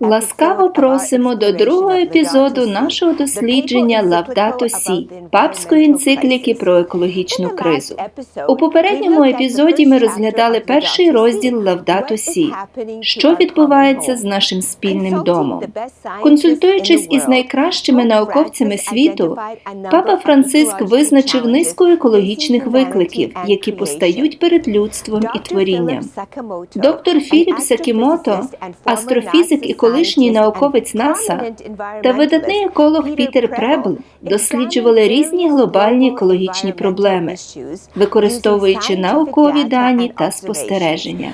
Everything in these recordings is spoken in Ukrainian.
Ласкаво просимо до другого епізоду нашого дослідження Лавдато Сі, папської енцикліки про екологічну кризу. У попередньому епізоді ми розглядали перший розділ Лавдато Сі, що відбувається з нашим спільним домом. Консультуючись із найкращими науковцями світу, папа Франциск визначив низку екологічних викликів, які постають перед людством і творінням. Доктор Філіп Сакімото астрофізик і колишній науковець НАСА та видатний еколог Пітер Пребл досліджували різні глобальні екологічні проблеми, використовуючи наукові дані та спостереження.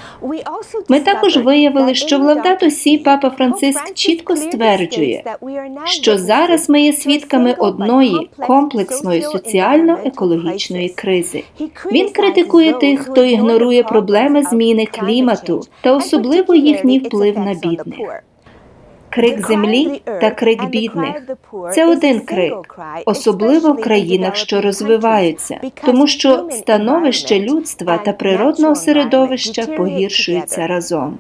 Ми також виявили, що в Сі папа Франциск чітко стверджує, що зараз ми є свідками одної комплексної соціально-екологічної кризи. Він критикує тих, хто ігнорує проблеми зміни клімату та особливо їхній вплив на бідних. Крик землі та крик бідних. це один крик, особливо в країнах, що розвиваються, тому що становище людства та природного середовища погіршується разом.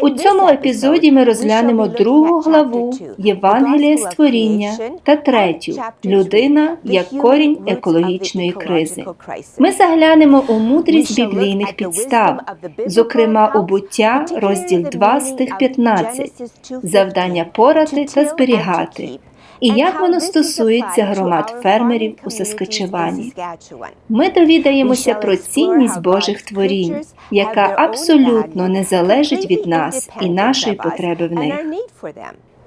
У цьому епізоді ми розглянемо другу главу Євангелія створіння та третю людина як корінь екологічної кризи. Ми заглянемо у мудрість біблійних підстав, зокрема у буття, розділ 2, стих 15, завдання порати та зберігати і як воно стосується громад фермерів у Саскачевані. Ми довідаємося про цінність Божих творінь, яка абсолютно не залежить від нас і нашої потреби в них.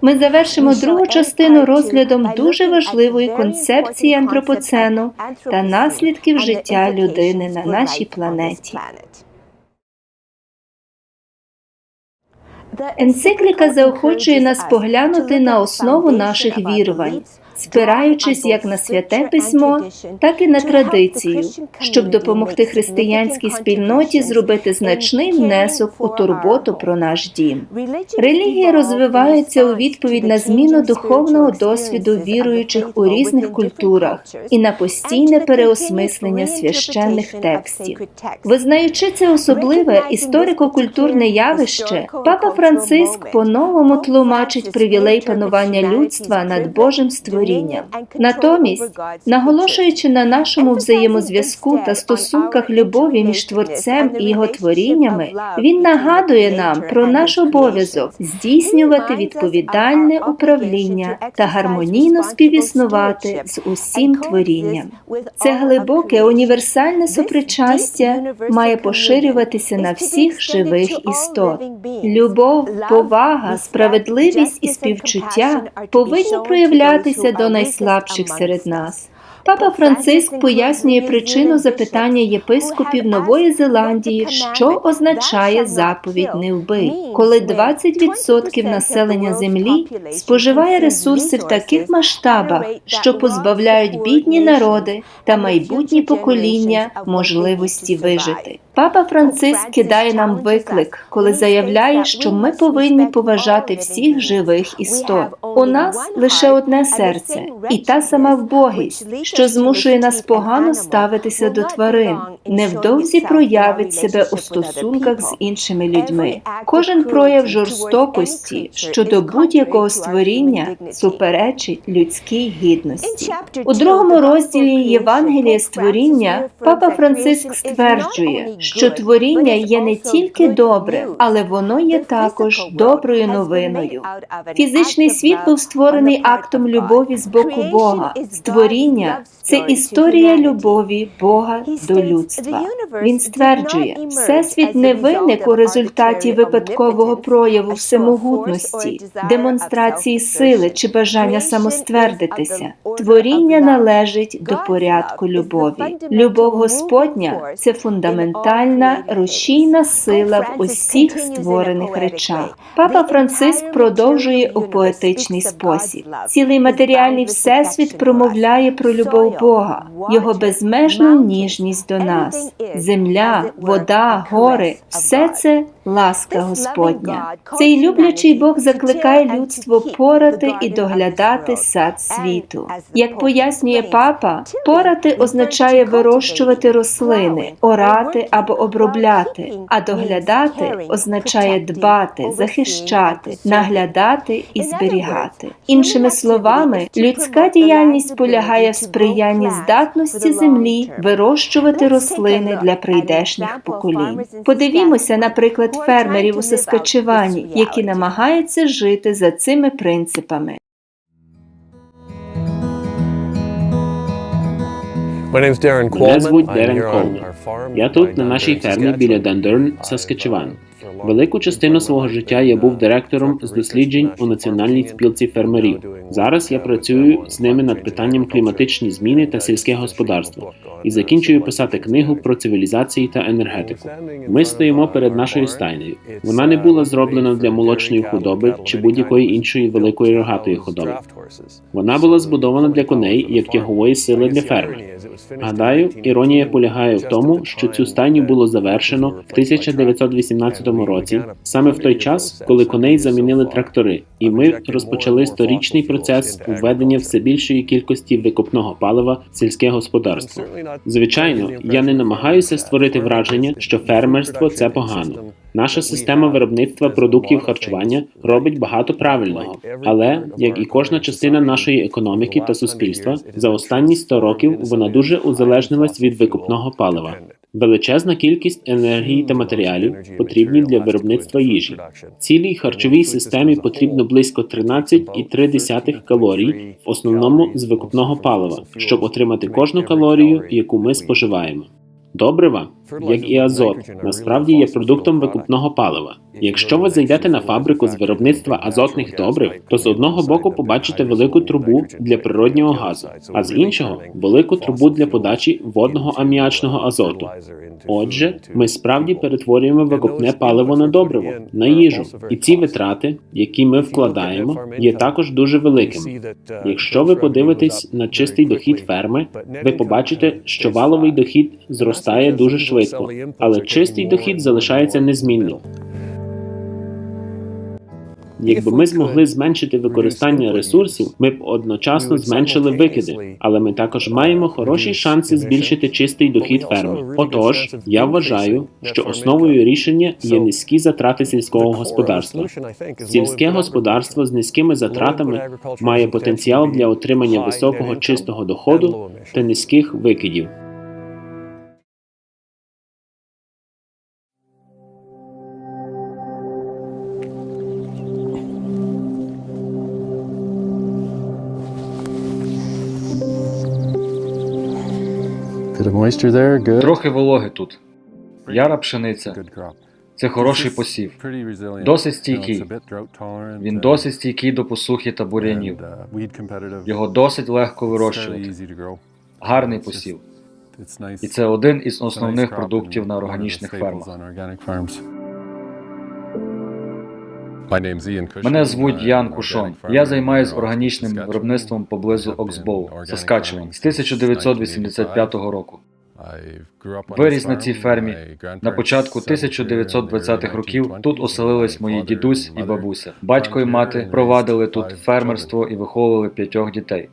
Ми завершимо другу частину розглядом дуже важливої концепції антропоцену та наслідків життя людини на нашій планеті. Енцикліка заохочує нас поглянути на основу наших вірувань, спираючись як на святе письмо, так і на традицію, щоб допомогти християнській спільноті зробити значний внесок у турботу про наш дім. Релігія розвивається у відповідь на зміну духовного досвіду віруючих у різних культурах і на постійне переосмислення священних текстів. Визнаючи це особливе історико-культурне явище, папа Франциск по-новому тлумачить привілей панування людства над Божим створінням творінням. Натомість, наголошуючи на нашому взаємозв'язку та стосунках любові між творцем і його творіннями, він нагадує нам про наш обов'язок здійснювати відповідальне управління та гармонійно співіснувати з усім творінням. Це глибоке універсальне сопричастя має поширюватися на всіх живих істот. Любов, повага, справедливість і співчуття повинні проявлятися до найслабших серед нас. Папа Франциск пояснює причину запитання єпископів Нової Зеландії, що означає заповідь не вбий, коли 20% населення землі споживає ресурси в таких масштабах, що позбавляють бідні народи та майбутні покоління можливості вижити. Папа Франциск кидає нам виклик, коли заявляє, що ми повинні поважати всіх живих істот. У нас лише одне серце, і та сама вбогість, що змушує нас погано ставитися до тварин, невдовзі проявить себе у стосунках з іншими людьми. Кожен прояв жорстокості щодо будь-якого створіння суперечить людській гідності. У другому розділі Євангелія створіння папа Франциск стверджує що творіння є не тільки добре, але воно є також доброю новиною. Фізичний світ був створений актом любові з боку Бога. Створіння це історія любові Бога до людства. Він стверджує, всесвіт не виник у результаті випадкового прояву всемогутності, демонстрації сили чи бажання самоствердитися. Творіння належить до порядку любові. Любов Господня це фундаментальна реальна рушійна сила в усіх створених речах. Папа Франциск продовжує у поетичний спосіб. Цілий матеріальний всесвіт промовляє про любов Бога, його безмежну ніжність до нас. Земля, вода, гори все це ласка Господня. Цей люблячий Бог закликає людство порати і доглядати сад світу. Як пояснює папа, порати означає вирощувати рослини, орати або обробляти, а доглядати означає дбати, захищати, наглядати і зберігати. Іншими словами, людська діяльність полягає в сприянні здатності землі вирощувати рослини для прийдешніх поколінь. Подивімося, наприклад, фермерів у Саскачевані, які намагаються жити за цими принципами. Мене звуть Дерен Колман. Я тут, на нашій фермі біля Дандерн, Саскачеван. Велику частину свого життя я був директором з досліджень у національній спілці фермерів. Зараз я працюю з ними над питанням кліматичні зміни та сільське господарство і закінчую писати книгу про цивілізації та енергетику. Ми стоїмо перед нашою стайнею. Вона не була зроблена для молочної худоби чи будь-якої іншої великої рогатої худоби. Вона була збудована для коней як тягової сили для ферми. Гадаю, іронія полягає в тому, що цю стайню було завершено в 1918 році, саме в той час, коли коней замінили трактори, і ми розпочали сторічний процес введення все більшої кількості викопного палива в сільське господарство. Звичайно, я не намагаюся створити враження, що фермерство це погано. Наша система виробництва продуктів харчування робить багато правильного, але як і кожна частина нашої економіки та суспільства, за останні 100 років вона дуже узалежнилась від викупного палива. Величезна кількість енергії та матеріалів потрібні для виробництва їжі. Цілій харчовій системі потрібно близько 13,3 калорій, в основному з викупного палива, щоб отримати кожну калорію, яку ми споживаємо. Добрива, як і азот, насправді є продуктом викупного палива. Якщо ви зайдете на фабрику з виробництва азотних добрив, то з одного боку побачите велику трубу для природнього газу, а з іншого велику трубу для подачі водного аміачного азоту. Отже, ми справді перетворюємо викопне паливо на добриво, на їжу, і ці витрати, які ми вкладаємо, є також дуже великими. Якщо ви подивитесь на чистий дохід ферми, ви побачите, що валовий дохід зростає дуже швидко, але чистий дохід залишається незмінним. Якби ми змогли зменшити використання ресурсів, ми б одночасно зменшили викиди, але ми також маємо хороші шанси збільшити чистий дохід ферми. Отож, я вважаю, що основою рішення є низькі затрати сільського господарства. Сільське господарство з низькими затратами має потенціал для отримання високого чистого доходу та низьких викидів. Трохи вологи тут. Яра пшениця. Це хороший посів. Досить стійкий. Він uh, досить стійкий до посухи та бур'янів. uh. Його досить легко вирощувати. Гарний посів. І це один із основних продуктів на органічних фермах. Мене звуть Ян Кушон. Я займаюся органічним виробництвом поблизу Оксбоу, Саскачеван, з since 1985 року. Виріс на цій фермі. На початку grandparents settled here 1920-х років тут оселились мої дідусь і бабуся. Батько і мати провадили тут фермерство і виховували п'ятьох дітей.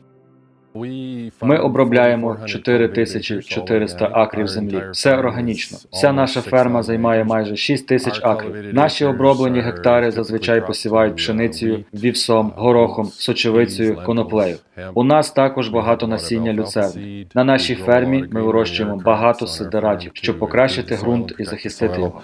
Ми обробляємо 4,400 4400 acres, акрів землі. Все органічно. Вся наша ферма займає майже 6 тисяч акрів. Наші оброблені гектари зазвичай посівають пшеницею, вівсом, горохом, сочевицею, коноплею. У нас також багато насіння люцерни. На нашій фермі ми вирощуємо багато сидератів, щоб покращити ґрунт і захистити його.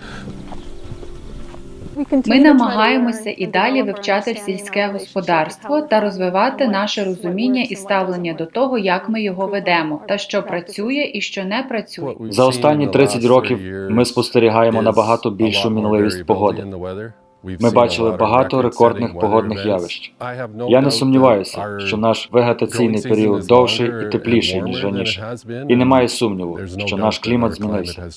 Ми намагаємося і далі вивчати сільське господарство та розвивати наше розуміння і ставлення до того, як ми його ведемо, та що працює і що не працює. За останні 30 років ми спостерігаємо набагато більшу мінливість погоди. Ми бачили багато рекордних погодних явищ. Я не сумніваюся, що наш вегетаційний період довший і тепліший, ніж раніше. І немає сумніву, що наш клімат змінився.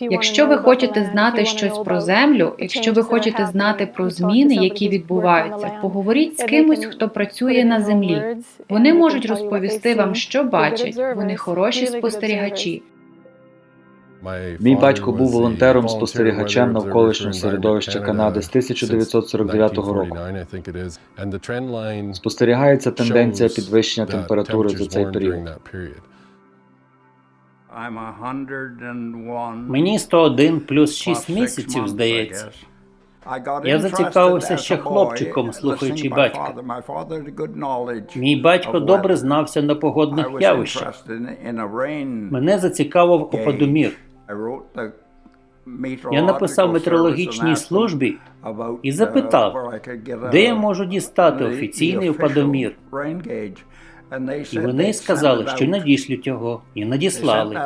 Якщо ви хочете знати щось про землю, якщо ви хочете знати про зміни, які відбуваються, поговоріть з кимось, хто працює на землі. Вони можуть розповісти вам, що бачать. Вони хороші спостерігачі. Мій батько був волонтером-спостерігачем навколишнього середовища Канади з 1949 року. Спостерігається тенденція підвищення температури за цей період. Мені 101 плюс 6 місяців, здається. Я зацікавився ще хлопчиком, слухаючи батька. Мій батько добре знався на погодних явищах. Мене зацікавив опадомір. Я написав метеорологічній службі і запитав, де я можу дістати офіційний опадомір. І вони сказали, що надішлють його, і надіслали.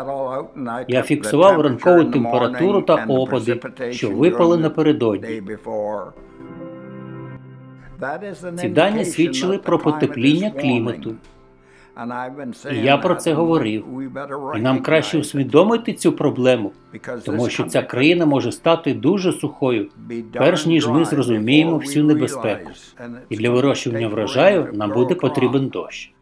Я фіксував ранкову температуру та опади, що випали напередодні. Ці дані свідчили про потепління клімату. І я про це говорив. І нам краще усвідомити цю проблему, тому що ця країна може стати дуже сухою, перш ніж ми зрозуміємо всю небезпеку. І для вирощування врожаю нам буде потрібен дощ.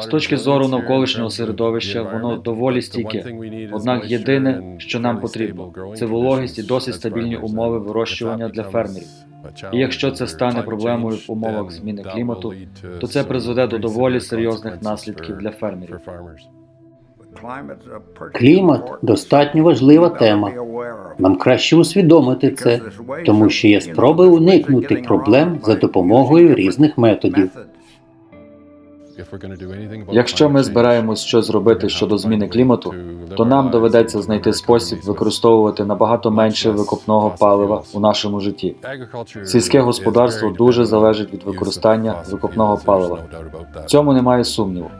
З точки зору навколишнього середовища, воно доволі стійке. Однак єдине, що нам потрібно, це вологість і досить стабільні умови вирощування для фермерів. І якщо це стане проблемою в умовах зміни клімату, то це призведе до доволі серйозних наслідків для фермерів. Клімат достатньо важлива тема. Нам краще усвідомити це, тому що є спроби уникнути проблем за допомогою різних методів. Якщо ми збираємось щось зробити щодо зміни клімату, то нам доведеться знайти спосіб використовувати набагато менше викопного палива у нашому житті. Сільське господарство дуже залежить від використання викопного палива. В цьому немає сумніву.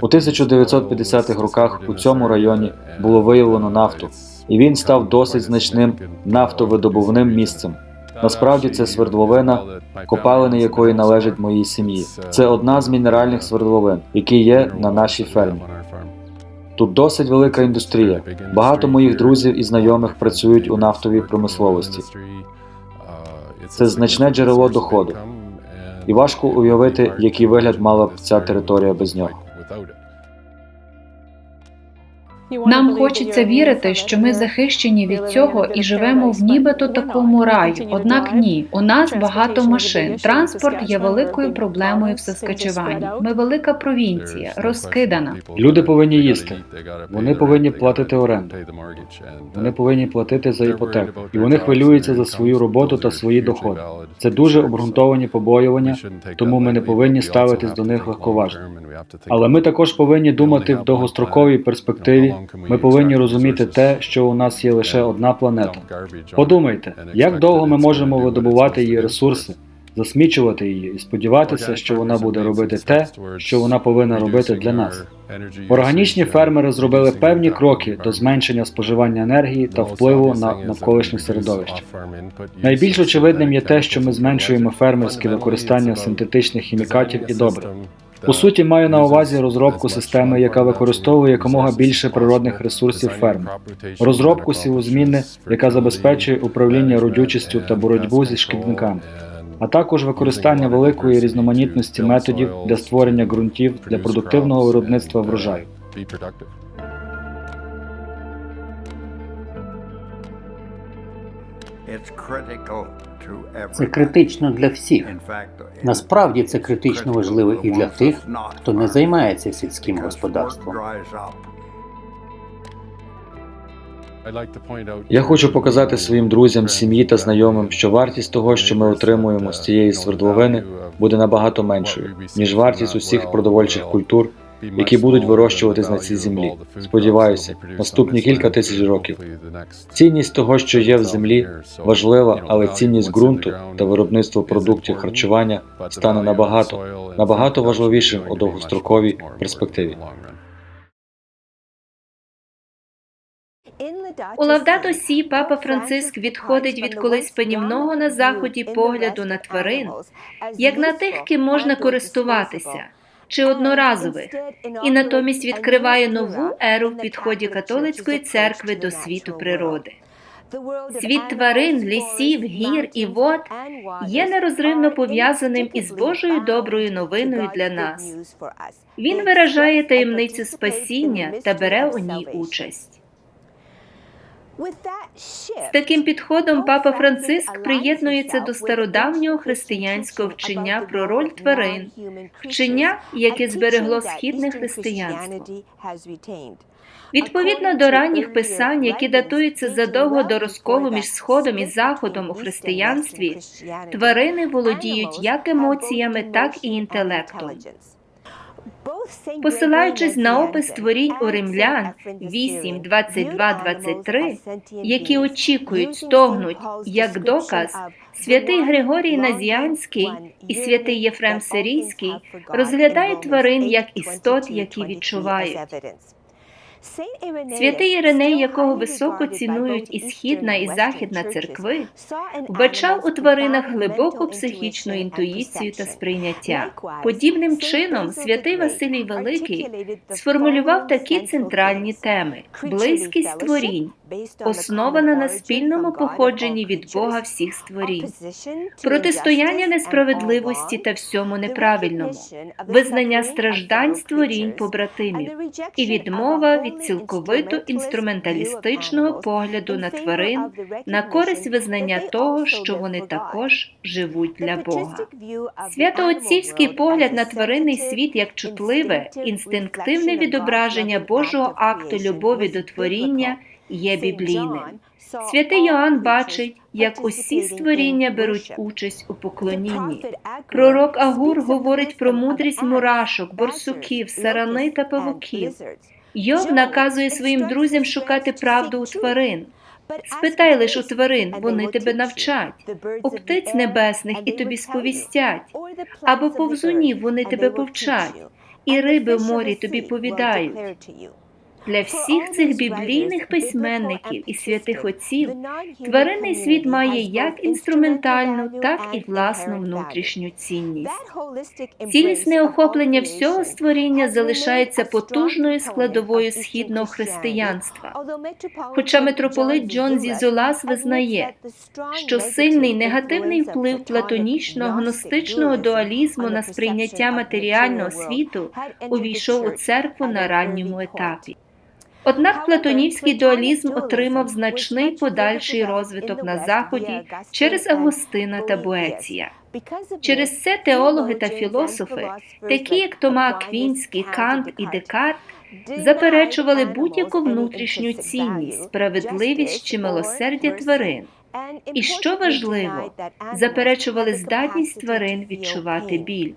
У 1950-х роках у цьому районі було виявлено нафту, і він став досить значним нафтовидобувним місцем. Насправді це свердловина, копалини якої належать моїй сім'ї. Це одна з мінеральних свердловин, які є на нашій фермі. Тут досить велика індустрія. Багато моїх друзів і знайомих працюють у нафтовій промисловості. Це значне джерело доходу. І важко уявити, який вигляд мала б ця територія без нього. Нам хочеться вірити, що ми захищені від цього і живемо в нібито такому раю. Однак ні, у нас багато машин. Транспорт є великою проблемою в Саскачевані. Ми велика провінція, розкидана. Люди повинні їсти. Вони повинні платити оренду. Вони повинні платити за іпотеку. І вони хвилюються за свою роботу та свої доходи. Це дуже обґрунтовані побоювання, тому ми не повинні ставитись до них легковажно. Але ми також повинні думати в довгостроковій перспективі. Ми повинні розуміти те, що у нас є лише одна планета. Подумайте, як довго ми можемо видобувати її ресурси, засмічувати її і сподіватися, що вона буде робити те, що вона повинна робити для нас. Органічні фермери зробили певні кроки до зменшення споживання енергії та впливу на навколишнє середовище. Найбільш очевидним є те, що ми зменшуємо фермерське використання синтетичних хімікатів і добрив. По суті, маю на увазі розробку системи, яка використовує якомога більше природних ресурсів ферми, розробку сівозміни, яка забезпечує управління родючістю та боротьбу зі шкідниками, а також використання великої різноманітності методів для створення ґрунтів для продуктивного виробництва врожаю. Це критично для всіх. Насправді це критично важливо і для тих, хто не займається сільським господарством. Я хочу показати своїм друзям, сім'ї та знайомим, що вартість того, що ми отримуємо з цієї свердловини, буде набагато меншою, ніж вартість усіх продовольчих культур, які будуть вирощуватись на цій землі. Сподіваюся, наступні кілька тисяч років. Цінність того, що є в землі, важлива, але цінність ґрунту та виробництво продуктів харчування стане набагато, набагато важливішим у довгостроковій перспективі. У Лавдато Сі папа Франциск відходить від колись панівного на заході погляду на тварин, як на тих, ким можна користуватися, чи одноразових, і натомість відкриває нову еру в підході католицької церкви до світу природи. Світ тварин, лісів, гір і вод є нерозривно пов'язаним із Божою доброю новиною для нас. Він виражає таємницю спасіння та бере у ній участь. З таким підходом папа Франциск приєднується до стародавнього християнського вчення про роль тварин, вчення, яке зберегло східне християнство. Відповідно до ранніх писань, які датуються задовго до розколу між сходом і заходом у християнстві, тварини володіють як емоціями, так і інтелектом. Посилаючись на опис творінь у римлян 8, 22, 23, які очікують, стогнуть як доказ, святий Григорій Назіанський і святий Єфрем Сирійський розглядають тварин як істот, які відчувають. Святий Іриней, якого високо цінують і східна, і західна церкви, вбачав у тваринах глибоку психічну інтуїцію та сприйняття. Подібним чином, святий Василій Великий сформулював такі центральні теми: близькість творінь, основана на спільному походженні від Бога всіх створінь, протистояння несправедливості та всьому неправильному, визнання страждань створінь побратимів. І відмова від цілковито інструменталістичного погляду на тварин на користь визнання того, що вони також живуть для Бога. Святоотцівський погляд на тваринний світ як чутливе, інстинктивне відображення Божого акту любові до творіння є біблійним. Святий Йоанн бачить, як усі створіння беруть участь у поклонінні. Пророк Агур говорить про мудрість мурашок, борсуків, сарани та павуків. Йов наказує своїм друзям шукати правду у тварин. Спитай лиш у тварин, вони тебе навчать, у птиць небесних і тобі сповістять, або повзунів вони тебе повчать, і риби в морі тобі повідають. Для всіх цих біблійних письменників і святих отців тваринний світ має як інструментальну, так і власну внутрішню цінність. Цілісне охоплення всього створіння залишається потужною складовою східного християнства. Хоча митрополит Джон Зізолас визнає, що сильний негативний вплив платонічного гностичного дуалізму на сприйняття матеріального світу увійшов у церкву на ранньому етапі. Однак платонівський дуалізм отримав значний подальший розвиток на Заході через Августина та Буеція. Через це теологи та філософи, такі як Тома Аквінський, Кант і Декарт, заперечували будь-яку внутрішню цінність, справедливість чи милосердя тварин. І що важливо, заперечували здатність тварин відчувати біль.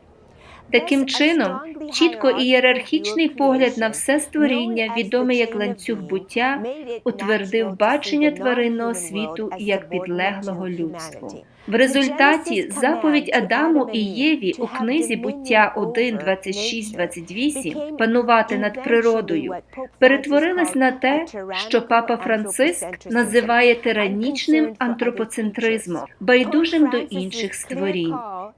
Таким чином, чітко ієрархічний погляд на все створіння, відомий як ланцюг буття, утвердив бачення тваринного світу як підлеглого людству. В результаті заповідь Адаму і Єві у книзі буття 1, 26, 28 панувати над природою. перетворилась на те, що папа Франциск називає тиранічним антропоцентризмом, байдужим до інших створінь.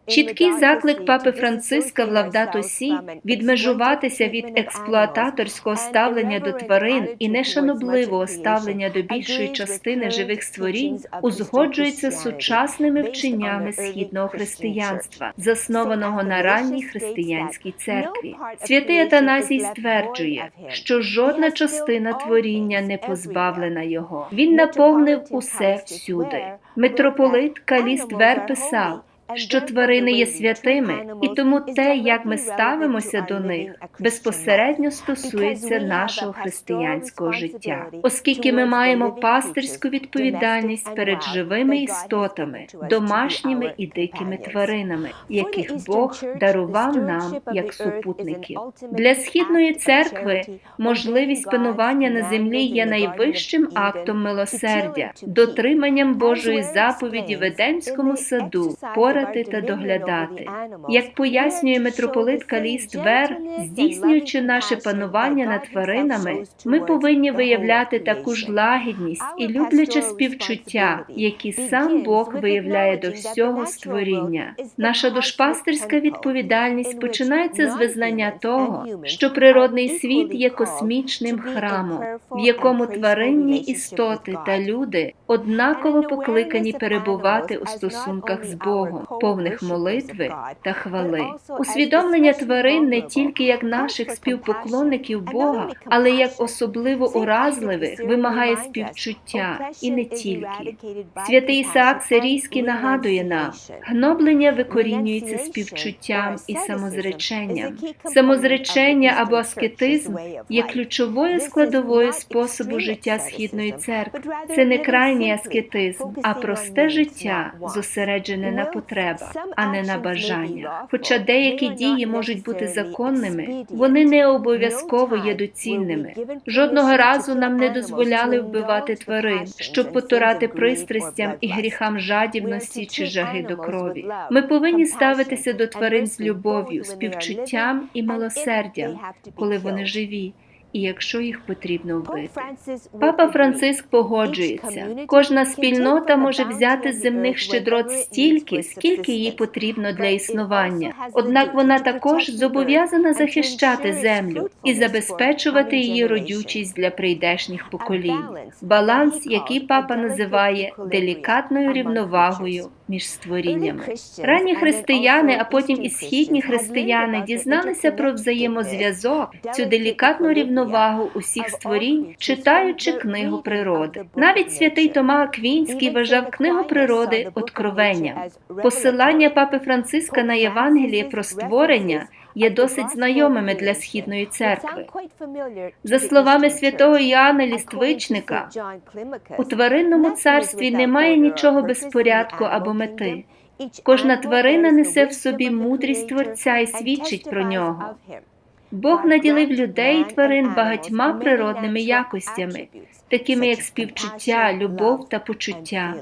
Чіткий заклик папи Франциска в Лавдато Сі відмежуватися від експлуататорського ставлення до тварин і нешанобливого ставлення до більшої частини живих створінь узгоджується з сучасними вченнями східного християнства, заснованого на ранній християнській церкві. Святий Атанасій стверджує, що жодна частина творіння не позбавлена його. Він наповнив усе всюди. Митрополит Каліст Вер писав що тварини є святими, і тому те, як ми ставимося до них, безпосередньо стосується нашого християнського життя, оскільки ми маємо пастирську відповідальність перед живими істотами, домашніми і дикими тваринами, яких Бог дарував нам як супутників. Для східної церкви можливість панування на землі є найвищим актом милосердя, дотриманням Божої заповіді в Едемському саду. поряд моніторити та доглядати. Як пояснює митрополит Каліст Вер, здійснюючи наше панування над тваринами, ми повинні виявляти таку ж лагідність і любляче співчуття, які сам Бог виявляє до всього створіння. Наша душпастерська відповідальність починається з визнання того, що природний світ є космічним храмом, в якому тваринні істоти та люди однаково покликані перебувати у стосунках з Богом, повних молитви та хвали. Усвідомлення тварин не тільки як наших співпоклонників Бога, але як особливо уразливих, вимагає співчуття і не тільки. Святий Ісаак Сирійський нагадує нам, гноблення викорінюється співчуттям і самозреченням. Самозречення або аскетизм є ключовою складовою способу життя східної церкви. Це не крайній аскетизм, а просте життя, зосереджене на потребах, а не на бажаннях. Хоча деякі дії можуть бути законними, вони не обов'язково є доцільними. Жодного разу нам не дозволяли вбивати тварин, щоб потурати пристрастям і гріхам жадібності чи жаги до крові. Ми повинні ставитися до тварин з любов'ю, співчуттям і милосердям, коли вони живі. І якщо їх потрібно вбити, папа Франциск погоджується. Кожна спільнота може взяти з земних щедрот стільки, скільки їй потрібно для існування. Однак вона також зобов'язана захищати землю і забезпечувати її родючість для прийдешніх поколінь. Баланс, який папа називає делікатною рівновагою між створіннями. Ранні християни, а потім і східні християни дізналися про взаємозв'язок, цю делікатну рівновагу усіх створінь, читаючи книгу природи. Навіть святий Тома Аквінський вважав книгу природи откровенням. Посилання папи Франциска на Євангеліє про створення є досить знайомими для східної церкви. За словами святого Іоанна Ліствичника, у тваринному царстві немає нічого безпорядку або мети. Кожна тварина несе в собі мудрість Творця і свідчить про нього. Бог наділив людей і тварин багатьма природними якостями, такими як співчуття, любов та почуття.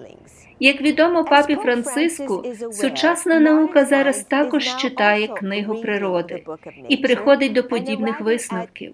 Як відомо папі Франциску, сучасна наука зараз також читає книгу природи і приходить до подібних висновків.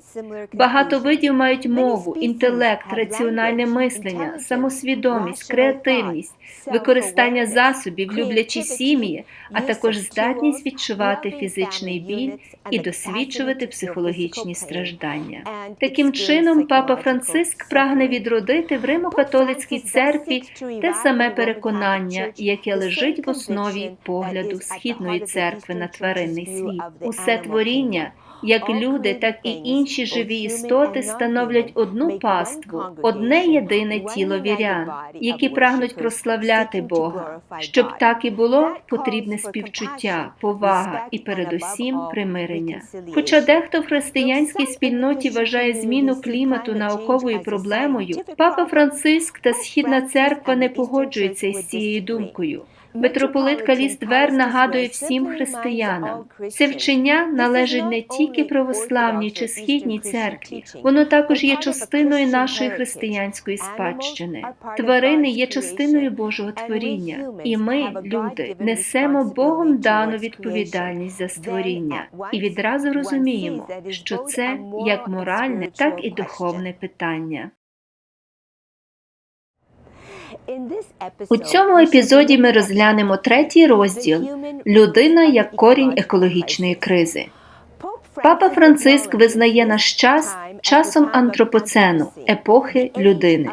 Багато видів мають мову, інтелект, раціональне мислення, самосвідомість, креативність, використання засобів, люблячі сім'ї, а також здатність відчувати фізичний біль і досвідчувати психологічні страждання. Таким чином, папа Франциск прагне відродити в Римо-католицькій церкві те саме переконання, яке лежить в основі погляду східної церкви на тваринний світ. Усе творіння. Як люди, так і інші живі істоти становлять одну паству, одне єдине тіло вірян, які прагнуть прославляти Бога. Щоб так і було, потрібне співчуття, повага і передусім примирення. Хоча дехто в християнській спільноті вважає зміну клімату науковою проблемою, папа Франциск та Східна церква не погоджуються із цією думкою. Митрополит Каліст Вер нагадує всім християнам, це вчення належить не тільки православній чи східній церкві, воно також є частиною нашої християнської спадщини. Тварини є частиною Божого творіння, і ми, люди, несемо Богом дану відповідальність за створіння. і відразу розуміємо, що це як моральне, так і духовне питання. У цьому епізоді ми розглянемо третій розділ Людина як корінь екологічної кризи. Папа Франциск визнає наш час часом антропоцену, епохи людини.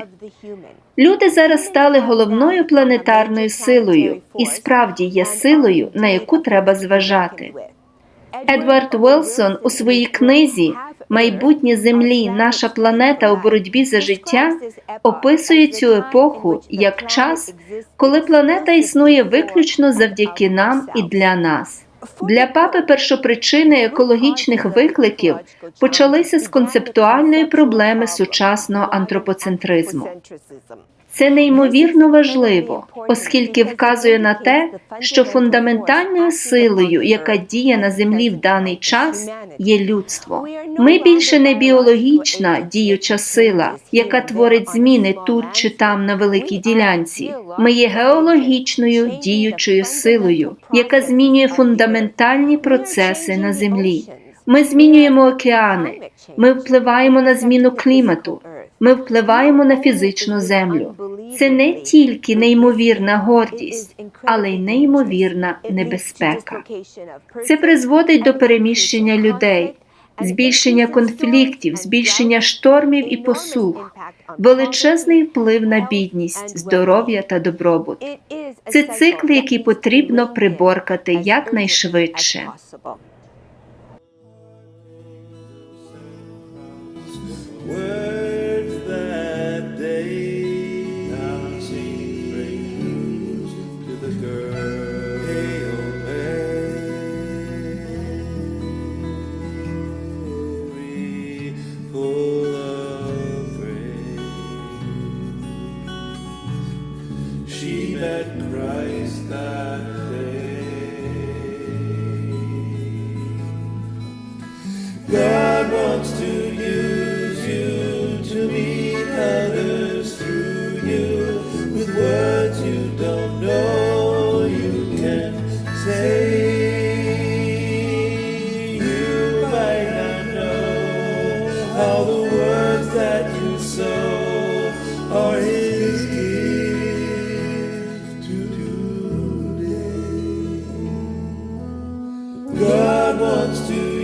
Люди зараз стали головною планетарною силою і справді є силою, на яку треба зважати. Едвард Уилсон у своїй книзі Майбутнє Землі, наша планета у боротьбі за життя описує цю епоху як час, коли планета існує виключно завдяки нам і для нас. Для папи першопричини екологічних викликів почалися з концептуальної проблеми сучасного антропоцентризму. Це неймовірно важливо, оскільки вказує на те, що фундаментальною силою, яка діє на землі в даний час, є людство. Ми більше не біологічна діюча сила, яка творить зміни тут чи там на великій ділянці. Ми є геологічною діючою силою, яка змінює фундаментальні процеси на землі. Ми змінюємо океани, ми впливаємо на зміну клімату, ми впливаємо на фізичну землю. Це не тільки неймовірна гордість, але й неймовірна небезпека. Це призводить до переміщення людей, збільшення конфліктів, збільшення штормів і посух, величезний вплив на бідність, здоров'я та добробут. Це цикли, які потрібно приборкати якнайшвидше. Words wants to